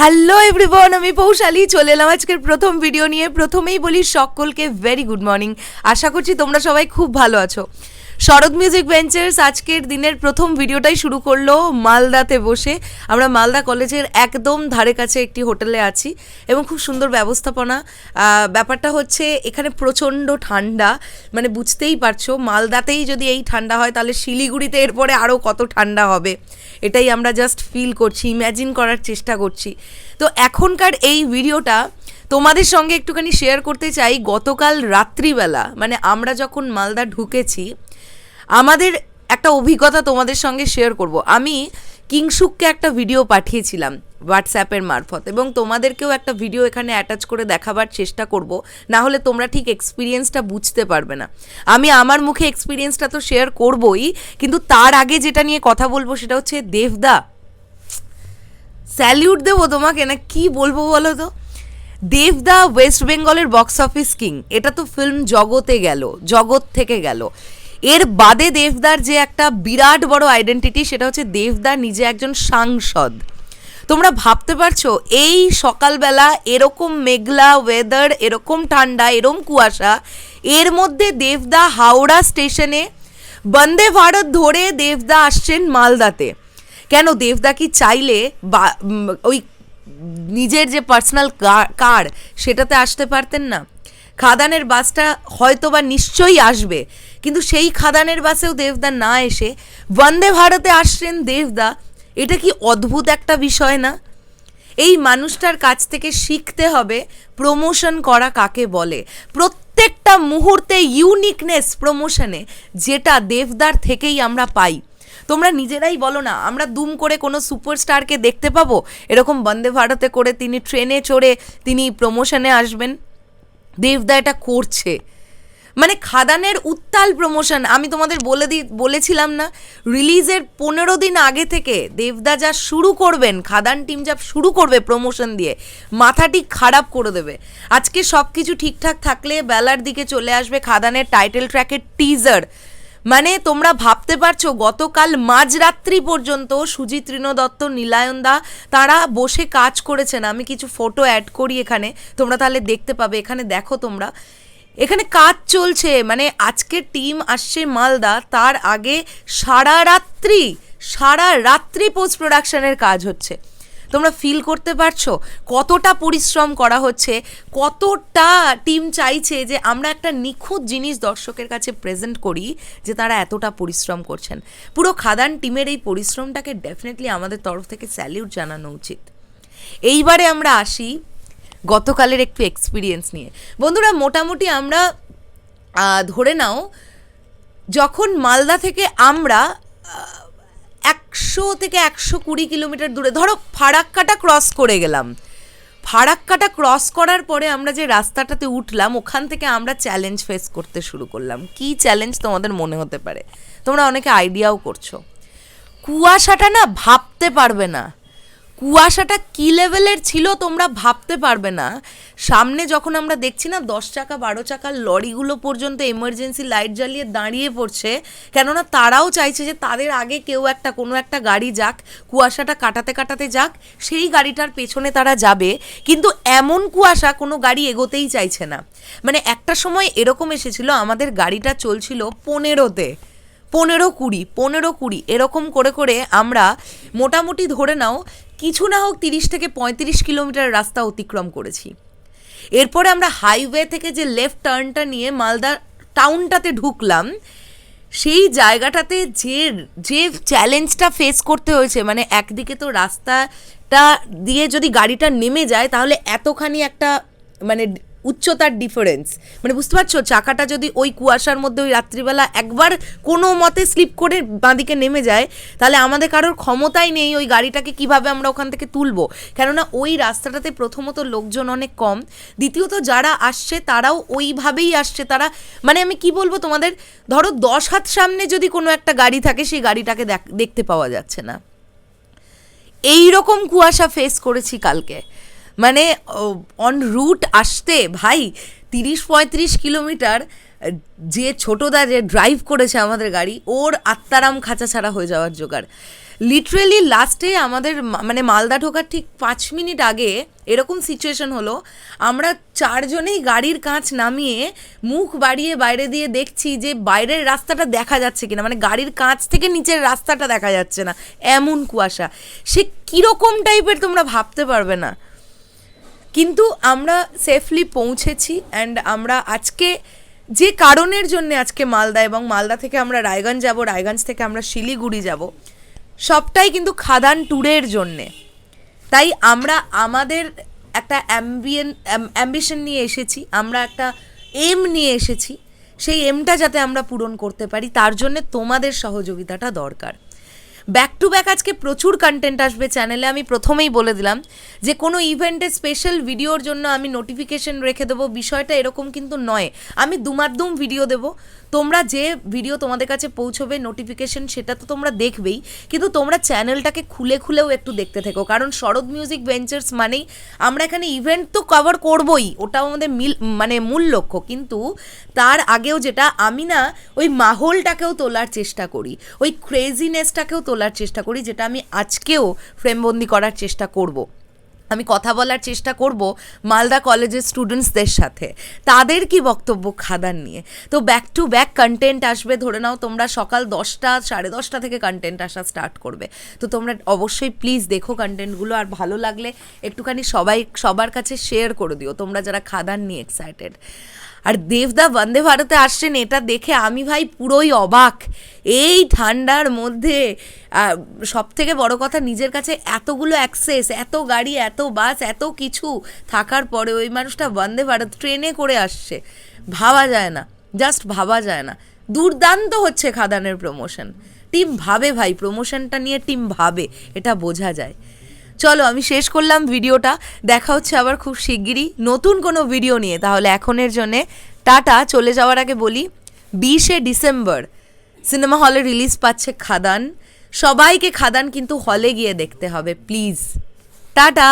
Hello everyone আমি পৌশালী, চলে এলাম আজকের প্রথম ভিডিও নিয়ে। প্রথমেই বলি সকলকে ভেরি গুড মর্নিং আশা করছি তোমরা সবাই খুব ভালো আছো। শরৎ মিউজিক ভেঞ্চার্স আজকের দিনের প্রথম ভিডিওটাই শুরু করল মালদাতে বসে। আমরা মালদা কলেজের একদম ধারে কাছে একটি হোটেলে আছি এবং খুব সুন্দর ব্যবস্থাপনা। ব্যাপারটা হচ্ছে এখানে প্রচণ্ড ঠান্ডা। মানে বুঝতেই পারছ, মালদাতেই যদি এই ঠান্ডা হয় তাহলে শিলিগুড়িতে এরপরে আরও কত ঠান্ডা হবে। এটাই আমরা জাস্ট ফিল করছি ইম্যাজিন করার চেষ্টা করছি। তো এখনকার এই ভিডিওটা তোমাদের সঙ্গে একটুখানি শেয়ার করতে চাই। গতকাল রাত্রিবেলা মানে আমরা যখন মালদা ঢুকেছি আমাদের একটা অভিজ্ঞতা তোমাদের সঙ্গে শেয়ার করব। আমি কিংসুককে একটা ভিডিও পাঠিয়েছিলাম হোয়াটসঅ্যাপের মারফত এবং তোমাদেরকেও একটা ভিডিও এখানে অ্যাটাচ করে দেখাবার চেষ্টা করব। না হলে তোমরা ঠিক এক্সপিরিয়েন্সটা বুঝতে পারবে না। আমি আমার মুখে এক্সপিরিয়েন্সটা তো শেয়ার করবই, কিন্তু তার আগে যেটা নিয়ে কথা বলব সেটা হচ্ছে দেবদা। স্যালিউট দেবো তোমাকে, না কি বলব বলো তো? দেবদা ওয়েস্ট বেঙ্গলের বক্স অফিস কিং এটা তো ফিল্ম জগতে গেল, জগৎ থেকে গেল। এর বাদে দেবদার যে একটা বিরাট বড় আইডেন্টিটি সেটা হচ্ছে দেবদা নিজে একজন সাংসদ। তোমরা ভাবতে পারছ, এই সকালবেলা এরকম মেঘলা ওয়েদার এরকম ঠান্ডা, এরকম কুয়াশা, এর মধ্যে দেবদা হাওড়া স্টেশনে বন্দে ভারত ধরে দেবদা আসছেন মালদাতে। কেন? দেবদা কি চাইলে বা ওই নিজের যে পার্সোনাল কার সেটাতে আসতে পারতেন না? খাদানের বাসটা হয়তো বা নিশ্চয়ই আসবে। কিন্তু সেই খাদানের বাসেও দেবদা না এসে বন্দে ভারতে আসছেন দেবদা, এটা কি অদ্ভুত একটা বিষয় না? এই মানুষটার কাছ থেকে শিখতে হবে প্রমোশন করা কাকে বলে। প্রত্যেকটা মুহূর্তে ইউনিকনেস প্রমোশনে যেটা দেবদার থেকেই আমরা পাই। তোমরা নিজেরাই বলো না, আমরা দুম করে কোনো সুপারস্টারকে দেখতে পাবো? এরকম বন্দে ভারতে করে তিনি ট্রেনে চড়ে তিনি প্রমোশনে আসবেন। দেবদা এটা করছে। মানে খাদানের উত্তাল প্রমোশন আমি তোমাদের বলে দি, বলেছিলাম না রিলিজের পনেরো দিন আগে থেকে দেবদা যা শুরু করবেন, খাদান টিম যা শুরু করবে প্রমোশন দিয়ে, মাথাটি খারাপ করে দেবে। আজকে সব কিছু ঠিকঠাক থাকলে বেলার দিকে চলে আসবে খাদানের টাইটেল ট্র্যাকের টিজার মানে তোমরা ভাবতে পারছ গতকাল মাঝরাত্রি পর্যন্ত সুজিত ঋণ দত্ত নীলায়ন দা, তারা বসে কাজ করেছেন। আমি কিছু ফটো অ্যাড করি এখানে। তোমরা তাহলে দেখতে পাবে। এখানে দেখো তোমরা। এখানে কাজ চলছে। মানে আজকে টিম আসছে মালদা। তার আগে সারা রাত্রি সারা রাত্রি পোস্ট প্রোডাকশনের কাজ হচ্ছে। তোমরা ফিল করতে পারছ? কতটা পরিশ্রম করা হচ্ছে? কতটা টিম চাইছে যে আমরা একটা নিখুঁত জিনিস দর্শকের কাছে প্রেজেন্ট করি যে তারা এতটা পরিশ্রম করছেন? পুরো খাদান টিমের এই পরিশ্রমটাকে ডেফিনেটলি আমাদের তরফ থেকে স্যালিউট জানানো উচিত। এইবারে আমরা আসি গতকালের একটু এক্সপিরিয়েন্স নিয়ে। বন্ধুরা, মোটামুটি আমরা ধরে নাও, যখন মালদা থেকে আমরা একশো থেকে একশো কুড়ি কিলোমিটার দূরে। ধরো, ফারাক্কাটা ক্রস করে গেলাম। ফারাক্কাটা ক্রস করার পরে আমরা যে রাস্তাটাতে উঠলাম, ওখান থেকে আমরা চ্যালেঞ্জ ফেস করতে শুরু করলাম। কি চ্যালেঞ্জ তোমাদের মনে হতে পারে? তোমরা অনেকে আইডিয়াও করছ। কুয়াশাটা না ভাবতে পারবে না। কুয়াশাটা কি লেভেলের ছিল তোমরা ভাবতে পারবে না। সামনে যখন আমরা দেখছি না, দশ চাকা, বারো চাকার লরিগুলো পর্যন্ত এমার্জেন্সি লাইট জ্বালিয়ে দাঁড়িয়ে পড়ছে, কেননা তারাও চাইছে যে তাদের আগে কেউ একটা, কোনো একটা গাড়ি যাক, কুয়াশাটা কাটাতে কাটাতে যাক, সেই গাড়িটার পেছনে তারা যাবে, কিন্তু এমন কুয়াশা কোনো গাড়ি এগোতেই চাইছে না। মানে একটা সময় এরকম এসেছিল, আমাদের গাড়িটা চলছিল পনেরোতে, পনেরো কুড়ি পনেরো কুড়ি, এরকম করে করে আমরা মোটামুটি ধরে নাও কিছু না হোক তিরিশ থেকে পঁয়ত্রিশ কিলোমিটার রাস্তা অতিক্রম করেছি। এরপরে আমরা হাইওয়ে থেকে যে লেফট টার্নটা নিয়ে মালদা টাউনটাতে ঢুকলাম, সেই জায়গাটাতে যে যে চ্যালেঞ্জটা ফেস করতে হয়েছে মানে একদিকে তো রাস্তাটা দিয়ে যদি গাড়িটা নেমে যায়, তাহলে এতখানি একটা মানে উচ্চতার ডিফারেন্স মানে বুঝতে পারছ, চাকাটা যদি ওই কুয়াশার মধ্যে ওই রাত্রিবেলা একবার কোনো মতে স্লিপ করে বাঁদিকে নেমে যায়, তাহলে আমাদের কারোর ক্ষমতাই নেই ওই গাড়িটাকে কীভাবে আমরা ওখান থেকে তুলবো। কেননা ওই রাস্তাটাতে প্রথমত লোকজন অনেক কম। দ্বিতীয়ত যারা আসছে, তারাও ওইভাবেই আসছে। তারা মানে আমি কি বলব তোমাদের, ধরো দশ হাত সামনে যদি কোনো একটা গাড়ি থাকে, সেই গাড়িটাকে দেখ- দেখতে পাওয়া যাচ্ছে না। এই রকম কুয়াশা ফেস করেছি কালকে। মানে অন রুট আসতে, ভাই, তিরিশ পঁয়ত্রিশ কিলোমিটার যে ছোটদা যে ড্রাইভ করেছে আমাদের গাড়ি, ওর আত্মারাম খাঁচা ছাড়া হয়ে যাওয়ার জোগাড়। লিটারেলি লাস্টে আমাদের মানে মালদা ঢোকার ঠিক পাঁচ মিনিট আগে এরকম সিচুয়েশন হলো। আমরা চারজনেই গাড়ির কাঁচ নামিয়ে মুখ বাড়িয়ে বাইরে দিয়ে দেখছি যে বাইরের রাস্তাটা দেখা যাচ্ছে কিনা মানে গাড়ির কাঁচ থেকে নিচের রাস্তাটা দেখা যাচ্ছে না, এমন কুয়াশা। সে কীরকম টাইপের তোমরা ভাবতে পারবে না। কিন্তু আমরা সেফলি পৌঁছেছি অ্যান্ড আমরা আজকে যে কারণের জন্য আজকে মালদা এবং মালদা থেকে আমরা রায়গঞ্জ যাব, রায়গঞ্জ থেকে আমরা শিলিগুড়ি যাব, সবটাই কিন্তু খাদান ট্যুরের জন্যে। তাই আমরা আমাদের একটা অ্যাম্বিয়েন অ্যাম্বিশন নিয়ে এসেছি, আমরা একটা এম নিয়ে এসেছি, সেই এমটা যাতে আমরা পূরণ করতে পারি, তার জন্য তোমাদের সহযোগিতাটা দরকার। ব্যাক টু ব্যাক আজকে প্রচুর কন্টেন্ট আসবে চ্যানেলে আমি প্রথমেই বলে দিলাম যে, কোনো ইভেন্টে স্পেশাল ভিডিওর জন্য আমি নোটিফিকেশন রেখে দেবো। বিষয়টা এরকম কিন্তু নয়। আমি দুমাদ্দুম ভিডিও দেবো। তোমরা যে ভিডিও তোমাদের কাছে পৌঁছবে নোটিফিকেশন সেটা তো তোমরা দেখবেই, কিন্তু তোমরা চ্যানেলটাকে খুলে খুলেও একটু দেখতে থেকো। কারণ শরৎ মিউজিক ভেঞ্চার্স মানেই আমরা এখানে ইভেন্ট তো কভার করবই, ওটাও আমাদের মিল মানে মূল লক্ষ্য। কিন্তু তার আগেও যেটা, আমি না ওই মাহলটাকেও তোলার চেষ্টা করি, ওই ক্রেজিনেসটাকেও তোলার চেষ্টা করি, যেটা আমি আজকেও ফ্রেমবন্দি করার চেষ্টা করব। আমি কথা বলার চেষ্টা করব মালদা কলেজের স্টুডেন্টসদের সাথে। তাদের কি বক্তব্য খাদান নিয়ে? তো ব্যাক টু ব্যাক কন্টেন্ট আসবে, ধরে নাও তোমরা সকাল দশটা, সাড়ে দশটা থেকে কন্টেন্ট আসা স্টার্ট করবে। তো তোমরা অবশ্যই প্লিজ দেখো কন্টেন্টগুলো আর ভালো লাগলে একটুখানি সবাই, সবার কাছে শেয়ার করে দিও, তোমরা যারা খাদান নিয়ে এক্সাইটেড আর দেবদা বন্দে ভারতে আসছেন, এটা দেখে আমি ভাই পুরোই অবাক। এই ঠান্ডার মধ্যে সব থেকে বড় কথা নিজের কাছে এতগুলো অ্যাক্সেস এত গাড়ি বাস, এত কিছু। থাকার পরে ওই মানুষটা বন্দে ভারত ট্রেনে করে আসছে। ভাবা যায় না জাস্ট ভাবা যায় না। দুর্দান্ত হচ্ছে খাদানের প্রমোশন টিম ভাবে ভাই প্রমোশনটা নিয়ে টিম ভাবে, এটা বোঝা যায়। চলো, আমি শেষ করলাম ভিডিওটা। দেখা হচ্ছে আবার খুব শিগগিরই। নতুন কোনো ভিডিও নিয়ে, তাহলে এখনের জন্যে টাটা। চলে যাওয়ার আগে বলি, বিশে ডিসেম্বর, সিনেমা হলে রিলিজ পাচ্ছে খাদান। সবাইকে খাদান কিন্তু হলে গিয়ে দেখতে হবে প্লিজ টাটা!